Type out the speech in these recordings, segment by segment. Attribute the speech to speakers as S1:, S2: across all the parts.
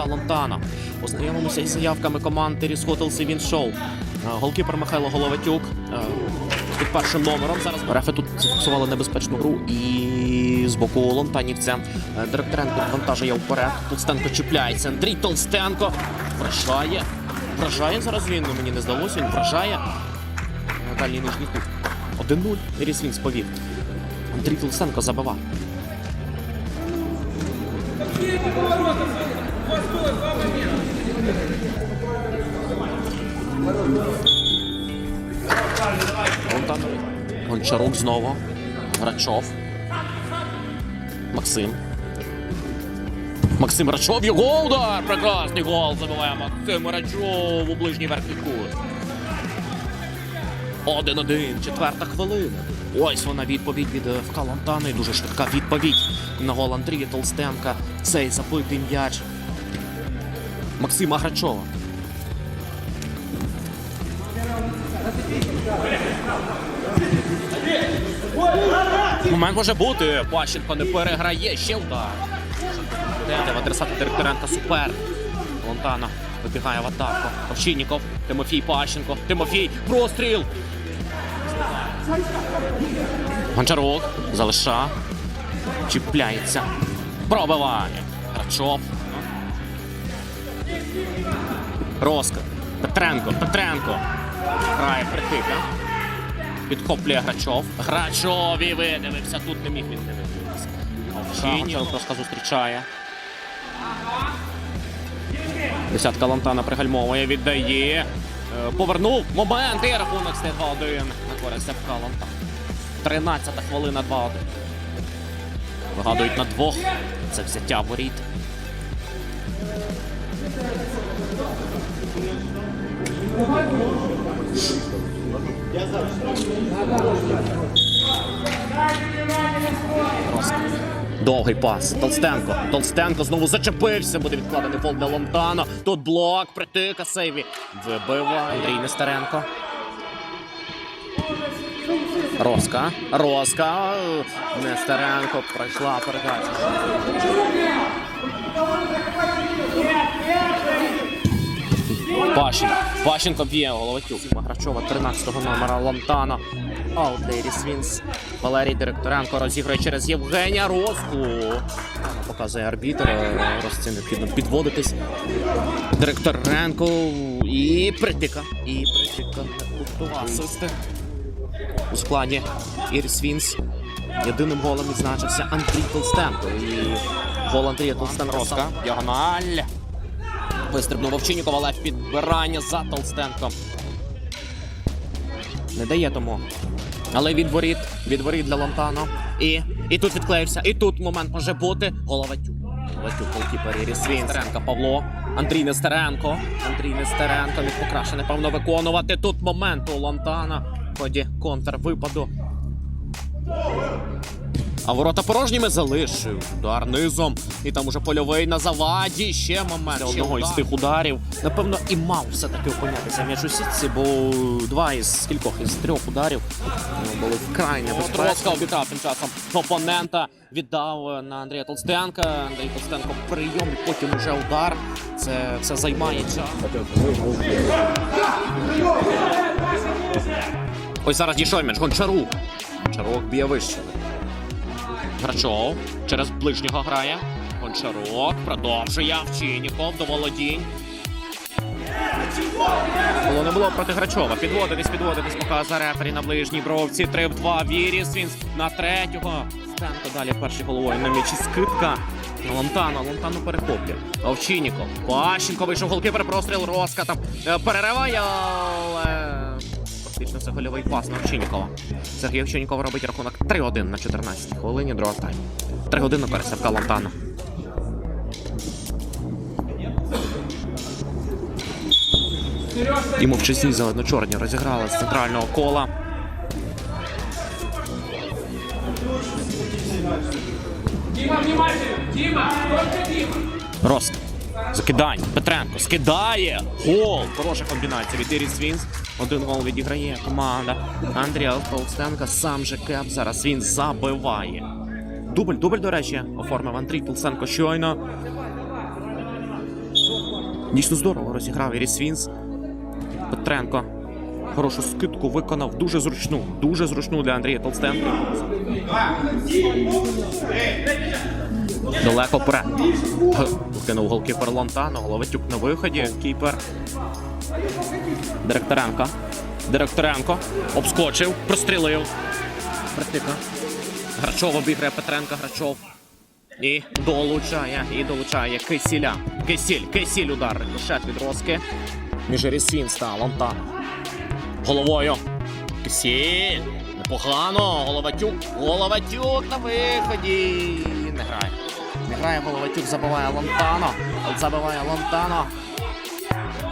S1: ФК Лонтана. Ознайомимося із заявками команд Теріс Хотелс і Він Шоу. Е, Голкіпер Михайло Головатюк е, під першим номером. Зараз рефи тут зафіксували небезпечну гру і з боку Лонтанівця. Е, Директоренко вантажує вперед. Толстенко чіпляється. Андрій Толстенко вражає. Вражає зараз він, ну, мені не здалося, він вражає. Дальній нижній кут. 1-0. Ріс він сповів. Андрій Толстенко забивав. Гончарук знову. Грачов. Максим. Максим Рачов. Його удар! Прекрасний гол забиває Максим Рачов у ближній верхній кут. Один-один, четверта хвилина. Ось вона відповідь від е, Дуже швидка відповідь на гол Андрія Толстенка. Цей забитий м'яч. Максима Грачова. Момент може бути. Пащенко не переграє. Ще удар. В адресата Директоренка супер. Лонтана вибігає в атаку. Овчинніков, Тимофій Пащенко. Тимофій. Простріл. Гончарук залиша. Чіпляється. Пробиває. Грачов. Роска. Петренко. Петренко. Грає притика. Підхоплює Грачов. Грачов і видивився. Тут не міг він не видивитися. Просто зустрічає. Десятка Лантана пригальмовує, віддає. Е, Повернув. Момент і рахунок стає 2-1 на користь Лантан. 13 хвилина 2-1. Вигадують на двох. Це взяття воріт. Довгий пас. Толстенко. Толстенко знову зачепився. Буде відкладений фол для Лонтана. Тут блок, притика сейві. Вибиває Андрій Нестеренко. Роска. Роска. Нестеренко пройшла передача. Пащенко. Пащенко б'є Головатюк. Грачова 13-го номера Лантана. Аут Дейріс Вінс. Валерій Директоренко розігрує через Євгенія Роску. Показує арбітр. Росці необхідно підводитись. Директоренко і притика. І притика. Асисти. У складі Іріс Вінс. Єдиним голом відзначився Андрій Толстенко. І гол Андрія Толстенка. Роска. Діагональ. Вистрибнув Овчинніков, але підбирання за Толстенком. Не дає тому. Але від воріт, від воріт для Лантано. І, і тут відклеївся. І тут момент може бути. Головатюк. Головатюк, голкіпер Іріс Він. Нестеренко Павло. Андрій Нестеренко. Андрій Нестеренко від покраще, напевно, виконувати. Тут момент у Лантана. В ході контрвипаду. А ворота порожніми залишив. Удар низом. І там уже польовий на заваді. Ще момент. Одного із тих ударів. Напевно, і мав все-таки опинятися м'яч у сітці, бо два із кількох із трьох ударів ну, були вкрай небезпечні. Обіграв тим часом опонента. Віддав на Андрія Толстенка. Андрій Толстенко прийом і потім уже удар. Це все займає час. Ось зараз дійшов м'яч. Гончарук. Гончарук б'є вище. Грачов через ближнього грає. Гончарук продовжує Овчинніков до володінь. Було не було проти Грачова. Підводитись, підводитись, показує рефері на ближній бровці. 3 в 2. Віріс. Він на третього. Стенко далі перший головою на м'ячі скидка. На Лонтана. Лонтану перехоплює. Овчинніков. Пащенко вийшов голкіпер, простріл Роска там е, перериває, але Фактично це гольовий пас на Овчиннікова. Сергій Овчинніков робить рахунок 3-1 на 14 хвилині другого тайму. 3 години пересявка Лантана. І мовчазні зелено-чорні розіграли з центрального кола. Роск. Закидання. Петренко скидає. Гол. Хороша комбінація від Іріс Вінс. Один гол відіграє команда Андрія Толстенка. Сам же Кеп. Зараз він забиває. Дубль, дубль, до речі, оформив Андрій Толстенко щойно. Дійсно здорово розіграв Іріс Вінс. Петренко. Хорошу скидку виконав дуже зручну, дуже зручну для Андрія Толстенка. Далеко вперед. Кинув голкіпер Лонтано, Головатюк на виході. Кіпер. Директоренко. Директоренко. Обскочив, прострілив. Практика. Грачов обіграє Петренка, Грачов. І долучає, і долучає Кисіля. Кисіль, Кисіль удар. Рикошет від Роски. Між Рісвінс та Головою. Кисіль. Непогано. Головатюк. Головатюк на виході. Не грає. Грає Головатюк, забиває Лонтано. Забиває Лонтано.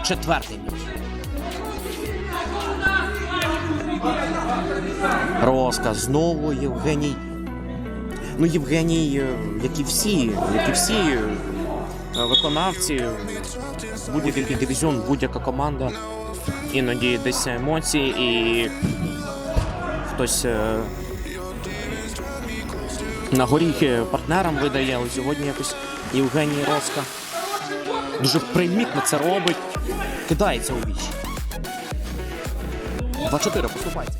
S1: Четвертий м'яч. Роска знову Євгеній. Ну, Євгеній, е, як і всі, як і всі е, виконавці, будь-який дивізіон, будь-яка команда. Іноді десь емоції і хтось е, на горіхи партнерам видає, але сьогодні якось Євгеній Роска дуже примітно це робить, кидається у вічі. 2-4, поступайте.